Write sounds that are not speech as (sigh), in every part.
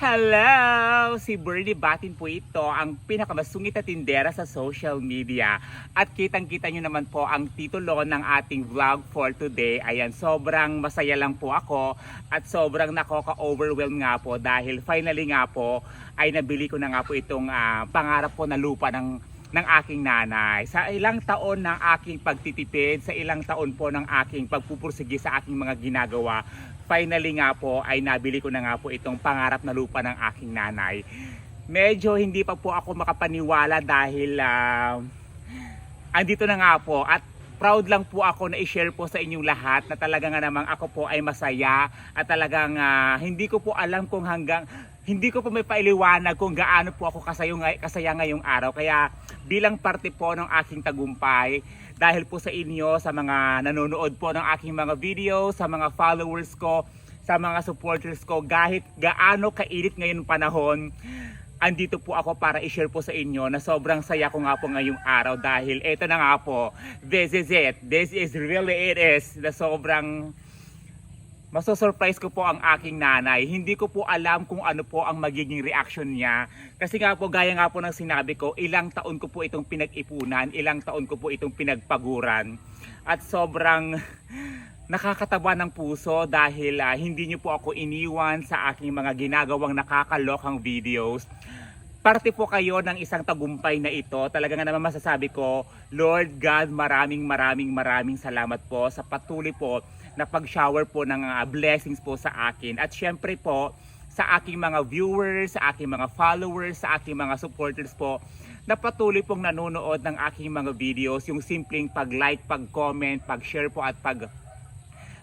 Hello! Si Bernie Batin po ito, ang pinakamasungit na tindera sa social media. At kitang-kita nyo naman po ang titulo ng ating vlog for today. Ayan, sobrang masaya lang po ako at sobrang nakaka-overwhelm nga po dahil finally nga po ay nabili ko na nga po itong ah, pangarap po na lupa ng ng aking nanay. Sa ilang taon ng aking pagtitipid, sa ilang taon po ng aking pagpupursige sa aking mga ginagawa, finally nga po ay nabili ko na nga po itong pangarap na lupa ng aking nanay. Medyo hindi pa po ako makapaniwala dahil ah, andito na nga po at proud lang po ako na i-share po sa inyong lahat na talaga nga namang ako po ay masaya at talagang ah, hindi ko po alam kung hanggang hindi ko po may pailiwanag kung gaano po ako kasayo, kasaya ngayong araw. Kaya bilang parte po ng aking tagumpay, dahil po sa inyo, sa mga nanonood po ng aking mga video, sa mga followers ko, sa mga supporters ko, kahit gaano kainit ngayon panahon, andito po ako para i-share po sa inyo na sobrang saya ko nga po ngayong araw dahil eto na nga po, this is it. This is really it is na sobrang masosurprise ko po ang aking nanay. Hindi ko po alam kung ano po ang magiging reaction niya. Kasi nga po, gaya nga po ng sinabi ko, ilang taon ko po itong pinag-ipunan, ilang taon ko po itong pinagpaguran. At sobrang (laughs) nakakataba ng puso dahil ah, hindi niyo po ako iniwan sa aking mga ginagawang nakakalokang videos. Parte po kayo ng isang tagumpay na ito. Talaga nga naman masasabi ko, Lord God, maraming maraming maraming salamat po sa patuloy po na pag-shower po ng ah, blessings po sa akin. At syempre po, sa aking mga viewers, sa aking mga followers, sa aking mga supporters po, na patuloy pong nanonood ng aking mga videos, yung simpleng pag-like, pag-comment, pag-share po at pag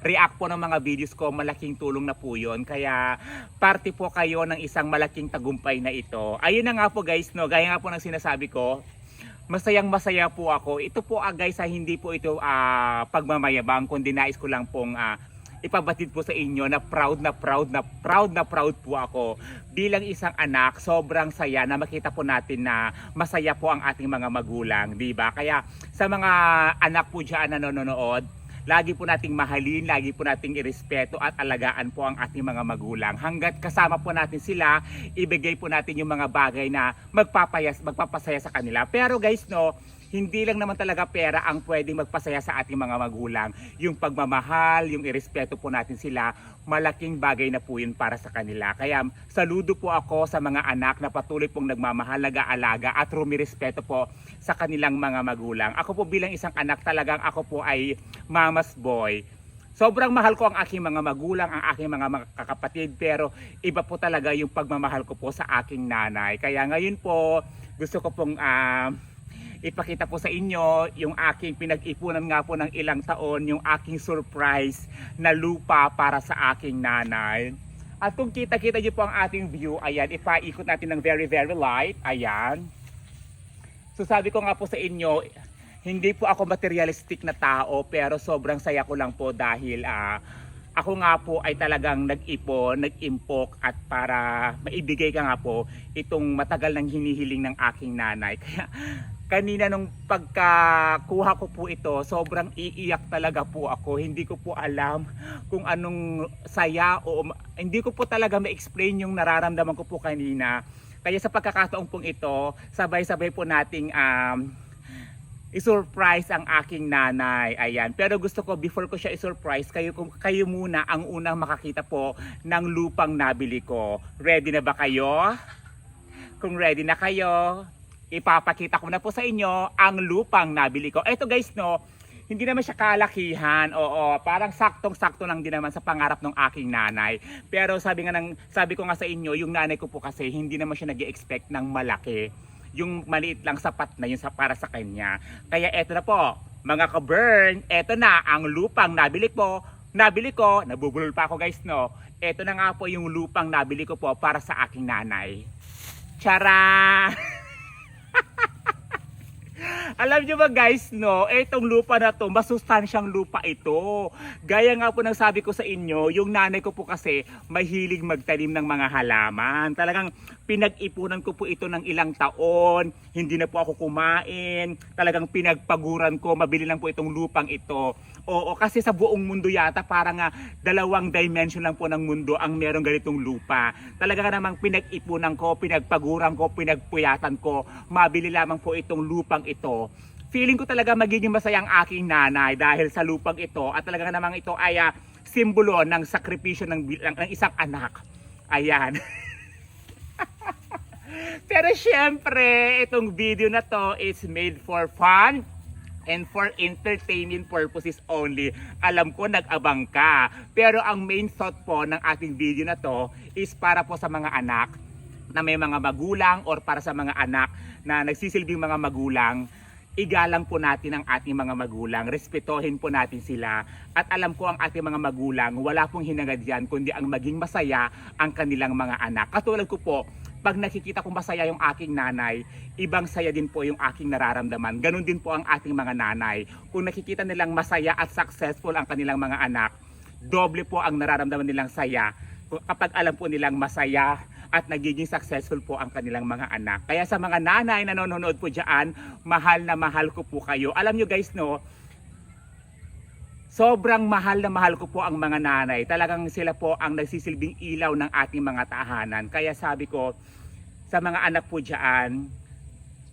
react po ng mga videos ko, malaking tulong na po yun. Kaya parte po kayo ng isang malaking tagumpay na ito. Ayun na nga po guys, no, gaya nga po ng sinasabi ko, masayang masaya po ako. Ito po ah, guys, ah, hindi po ito ah, pagmamayabang, kundi nais ko lang pong ah, ipabatid po sa inyo na proud na proud na proud na proud po ako bilang isang anak sobrang saya na makita po natin na masaya po ang ating mga magulang di ba kaya sa mga anak po diyan na nanonood lagi po nating mahalin, lagi po nating irespeto at alagaan po ang ating mga magulang. Hanggat kasama po natin sila, ibigay po natin yung mga bagay na magpapayas, magpapasaya sa kanila. Pero guys, no, hindi lang naman talaga pera ang pwedeng magpasaya sa ating mga magulang. Yung pagmamahal, yung irespeto po natin sila, malaking bagay na po yun para sa kanila. Kaya saludo po ako sa mga anak na patuloy pong nagmamahal, nag-aalaga at rumirespeto po sa kanilang mga magulang. Ako po bilang isang anak talagang ako po ay mama's boy. Sobrang mahal ko ang aking mga magulang, ang aking mga mga kakapatid, pero iba po talaga yung pagmamahal ko po sa aking nanay. Kaya ngayon po, gusto ko pong ah, ipakita po sa inyo yung aking pinag-ipunan nga po ng ilang taon, yung aking surprise na lupa para sa aking nanay. At kung kita-kita niyo po ang ating view, ayan, ipaikot natin ng very very light, ayan. So sabi ko nga po sa inyo, hindi po ako materialistic na tao pero sobrang saya ko lang po dahil ah, ako nga po ay talagang nag-ipon, nag-impok at para maibigay ka nga po itong matagal nang hinihiling ng aking nanay. (laughs) Kaya kanina nung pagkakuha ko po ito, sobrang iiyak talaga po ako. Hindi ko po alam kung anong saya o hindi ko po talaga ma-explain yung nararamdaman ko po kanina. Kaya sa pagkakataong pong ito, sabay-sabay po nating um, i-surprise ang aking nanay. Ayan. Pero gusto ko, before ko siya i-surprise, kayo, kayo muna ang unang makakita po ng lupang nabili ko. Ready na ba kayo? Kung ready na kayo, ipapakita ko na po sa inyo ang lupang nabili ko. Ito guys, no, hindi naman siya kalakihan. Oo, parang saktong-sakto lang din naman sa pangarap ng aking nanay. Pero sabi nga ng, sabi ko nga sa inyo, yung nanay ko po kasi hindi naman siya nag-expect ng malaki. Yung maliit lang sapat na yun sa para sa kanya. Kaya eto na po, mga ka-burn, eto na ang lupang nabili po. Nabili ko, nabubulol pa ako guys, no. Eto na nga po yung lupang nabili ko po para sa aking nanay. Tara! (laughs) Alam nyo ba guys, no, itong lupa na to, masustansyang lupa ito. Gaya nga po ng sabi ko sa inyo, yung nanay ko po kasi mahilig magtanim ng mga halaman. Talagang pinag-ipunan ko po ito ng ilang taon, hindi na po ako kumain, talagang pinagpaguran ko, mabili lang po itong lupang ito Oo, kasi sa buong mundo yata parang nga dalawang dimension lang po ng mundo ang merong ganitong lupa. Talaga ka namang pinag-ipunan ko, pinagpaguran ko, pinagpuyatan ko, mabili lamang po itong lupang ito. Feeling ko talaga magiging masaya ang aking nanay dahil sa lupang ito at talaga namang ito ay ah, simbolo ng sakripisyo ng, ng, ng isang anak. Ayan. (laughs) Pero syempre, itong video na to is made for fun and for entertainment purposes only. Alam ko nag-abang ka. Pero ang main thought po ng ating video na to is para po sa mga anak na may mga magulang or para sa mga anak na nagsisilbing mga magulang igalang po natin ang ating mga magulang, respetohin po natin sila. At alam ko ang ating mga magulang, wala pong hinangad yan, kundi ang maging masaya ang kanilang mga anak. Katulad ko po, pag nakikita ko masaya yung aking nanay, ibang saya din po yung aking nararamdaman. Ganon din po ang ating mga nanay. Kung nakikita nilang masaya at successful ang kanilang mga anak, doble po ang nararamdaman nilang saya kapag alam po nilang masaya at nagiging successful po ang kanilang mga anak. Kaya sa mga nanay na nanonood po dyan, mahal na mahal ko po kayo. Alam nyo guys no, sobrang mahal na mahal ko po ang mga nanay. Talagang sila po ang nagsisilbing ilaw ng ating mga tahanan. Kaya sabi ko, sa mga anak po dyan,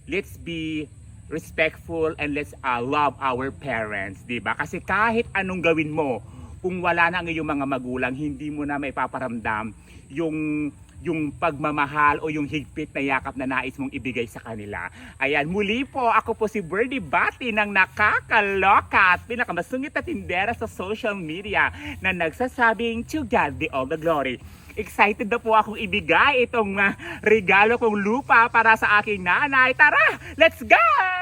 let's be respectful and let's uh, love our parents, 'di ba? Kasi kahit anong gawin mo, kung wala na ang iyong mga magulang, hindi mo na maipaparamdam yung yung pagmamahal o yung higpit na yakap na nais mong ibigay sa kanila. Ayan, muli po, ako po si Birdie Bati ng nakakaloka at pinakamasungit na tindera sa social media na nagsasabing to God be all the glory. Excited na po akong ibigay itong ah, regalo kong lupa para sa aking nanay. Tara, let's go!